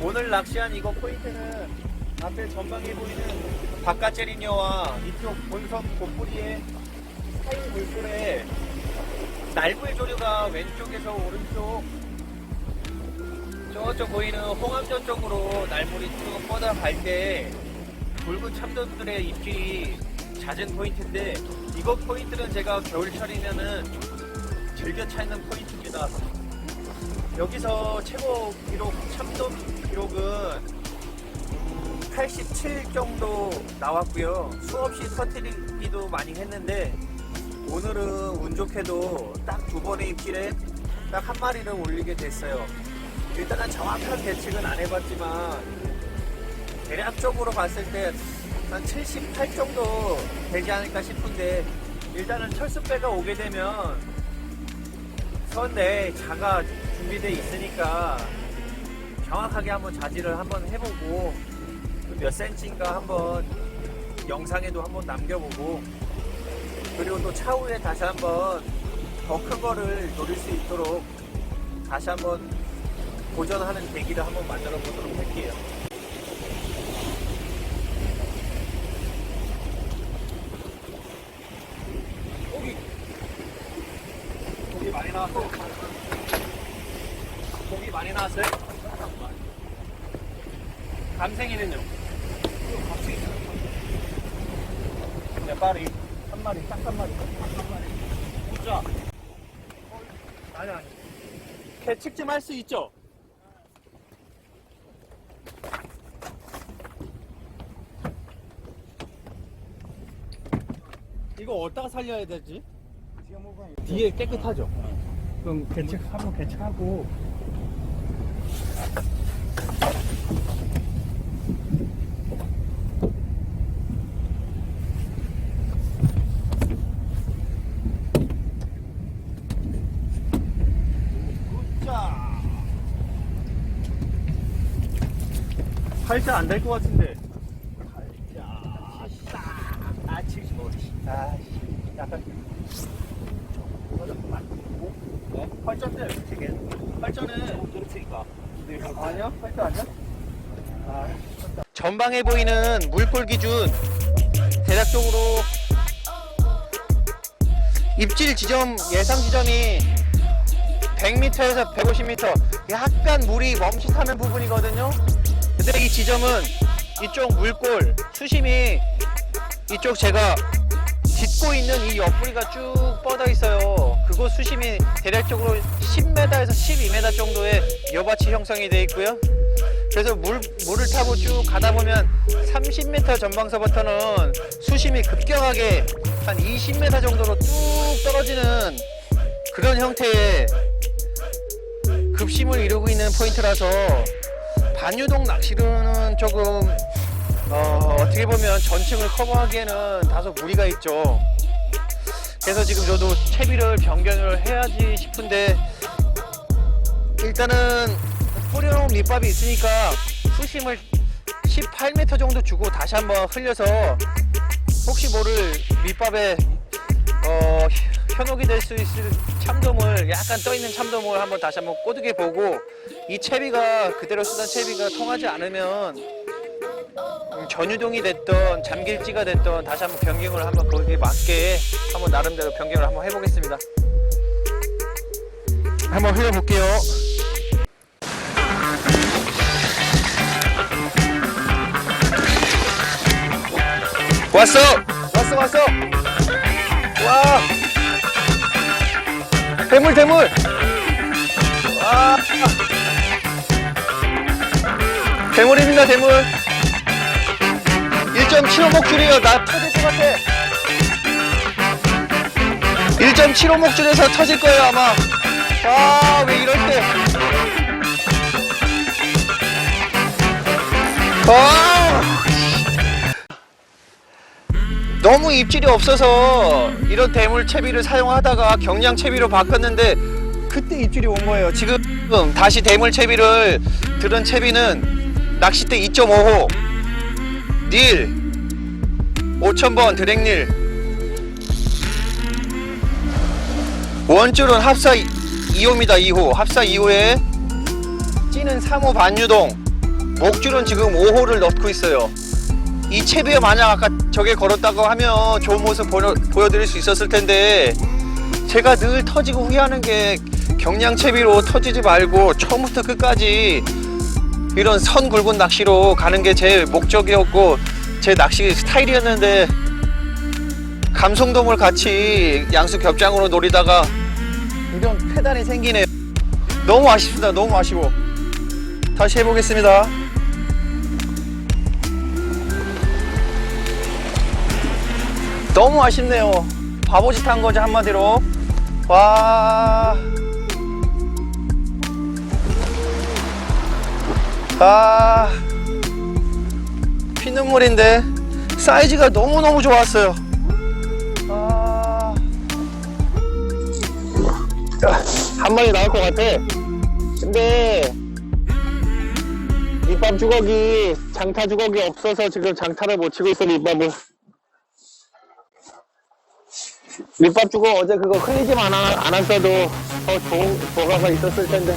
오늘 낚시한 이거 포인트는 앞에 전방에 보이는 바깥제리녀와 이쪽 본섬 곳뿌리의 사이 물줄에 날불 조류가 왼쪽에서 오른쪽 저쪽 보이는 홍암전 쪽으로 날물이 쭉 뻗어갈 때 붉은 참돔들의 입질이 잦은 포인트인데 이거 포인트는 제가 겨울철이면은 즐겨 찾는 포인트입니다. 여기서 최고 기록 참돔 기록은 87 정도 나왔고요. 수없이 터트리기도 많이 했는데 오늘은 운 좋게도 딱 두 번의 입질에 딱 한 마리를 올리게 됐어요. 일단은 정확한 계측은 안 해봤지만 대략적으로 봤을 때 한 78 정도 되지 않을까 싶은데 일단은 철수배가 오게 되면 선내 자가 준비돼 있으니까 정확하게 한번 자질을 한번 해보고 몇 센치인가 한번 영상에도 한번 남겨보고 그리고 또 차후에 다시 한번 더 큰 거를 노릴 수 있도록 다시 한번 도전하는 계기를 한번 만들어 보도록 할게요. 고기 고기 많이 나왔어. 고기 많이 나왔어요? 감생이는요? 감생이 몇 마리? 한 마리, 딱 한 마리. 한 마리. 보자. 아니, 아니. 계측 좀 할 수 있죠? 이거 어디다가 살려야 되지? 뒤에 깨끗하죠? 그럼 개측 한번 개측하고 팔자 안 될 것 같은데. 팔자 아싸 아 75시 아씨. 약간 네? 팔자인데 되게 팔자는 그렇으니까. 아니야? 팔자 아니야? 전방에 보이는 물볼 기준 대략적으로 입질 지점 예상 지점이 100m에서 150m 약간 물이 멈칫하는 부분이거든요 이 지점은 이쪽 물골 수심이 이쪽 제가 딛고 있는 이 옆구리가 쭉 뻗어 있어요. 그곳 수심이 대략적으로 10m에서 12m 정도의 여밭이 형성이 되어 있고요. 그래서 물, 물을 타고 쭉 가다 보면 30m 전방서부터는 수심이 급격하게 한 20m 정도로 쭉 떨어지는 그런 형태의 급심을 이루고 있는 포인트라서 반유동 낚시로는 조금 어, 어떻게 보면 전층을 커버하기에는 다소 무리가 있죠. 그래서 지금 저도 채비를 변경을 해야지 싶은데 일단은 뿌려놓은 밑밥이 있으니까 수심을 18m 정도 주고 다시 한번 흘려서 혹시 모를 밑밥에 어, 현혹이 될 수 있을 참돔을 약간 떠 있는 참돔을 한번 다시 한번 꼬드게 보고 이 채비가 그대로 쓰던 채비가 통하지 않으면 음, 전유동이 됐던 잠길지가 됐던 다시 한번 변경을 한번 거기에 맞게 한번 나름대로 변경을 한번 해보겠습니다. 한번 흘려볼게요. 왔어! 왔어, 왔어! 와! 대물, 대물! 와! 대물입니다, 대물! 1.75 목 줄이에요. 나 터질 것 같아. 1.75 목 줄에서 터질 거예요, 아마. 아, 왜 이럴 때. 아! 너무 입질이 없어서 이런 대물 채비를 사용하다가 경량 채비로 바꿨는데 그때 입질이 온 거예요. 지금 다시 대물 채비를 들은 채비는 낚싯대 2.5호 닐 5000번 드랙닐 원줄은 합사 2호입니다 2호 합사 2호에 찌는 3호 반유동 목줄은 지금 5호를 넣고 있어요. 이 채비에 만약 아까 저게 걸었다고 하면 좋은 모습 보여, 보여드릴 수 있었을 텐데 제가 늘 터지고 후회하는 게 경량 채비로 터지지 말고 처음부터 끝까지 이런 선 굵은 낚시로 가는 게 제 목적이었고 제 낚시 스타일이었는데 감성돔을 같이 양수 겹장으로 노리다가 이런 페달이 생기네요. 너무 아쉽습니다. 너무 아쉬워. 다시 해보겠습니다. 너무 아쉽네요. 바보짓 한 거죠, 한마디로. 와. 아. 피눈물인데, 사이즈가 너무너무 좋았어요. 아. 한 마리 나올 것 같아. 근데, 밑밥 주걱이, 장타 주걱이 없어서 지금 장타를 못 치고 있어, 밑밥을. 밑밥 주고 어제 그거 클리징 안, 하- 안 했어도 더 좋은 조가가 있었을 텐데.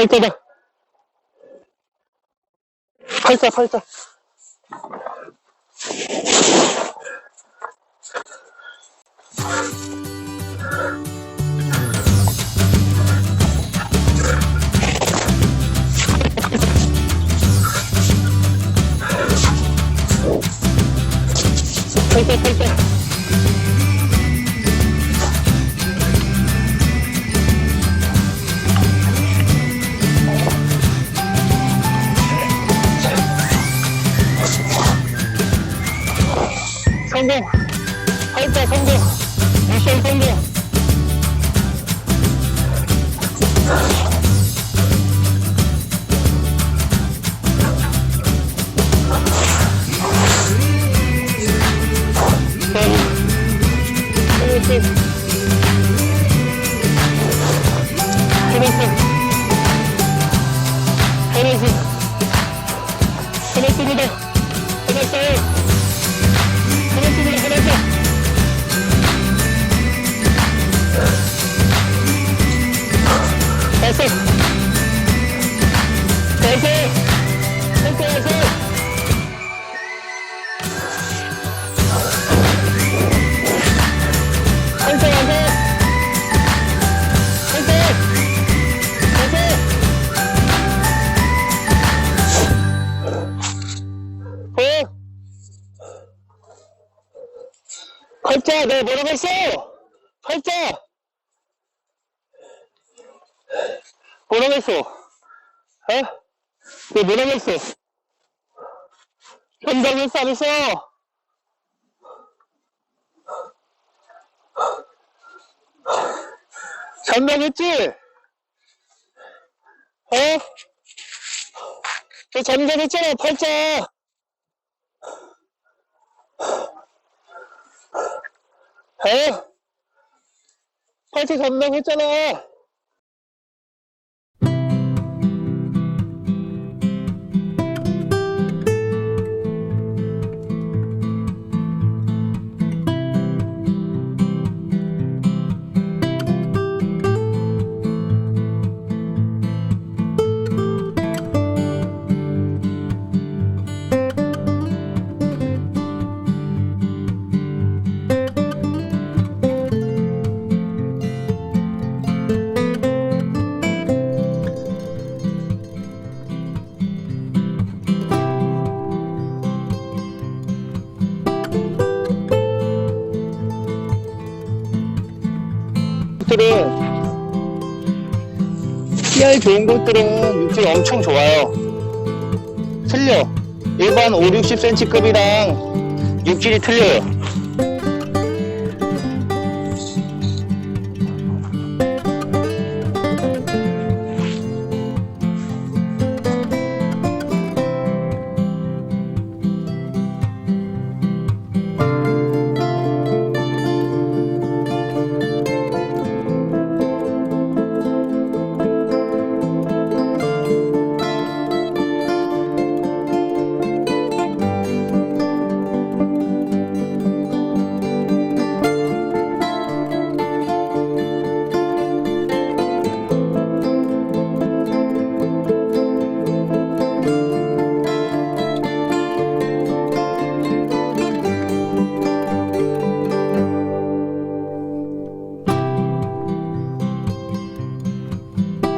팔자다. 팔자, 팔자. 팔자, 팔자. 성공! 팔자 성공! 미션 성공! 파이 뭐라고 했어? 팔자 했어? 어? 뭐라고 했어? 현장했어 안 했어? 전담했지? 어? 너 전담했잖아, 팔자. 어? 팔자 전담했잖아. PR 좋은 곳들은 육질이 엄청 좋아요. 틀려. 일반 5, 60cm급이랑 육질이 틀려요.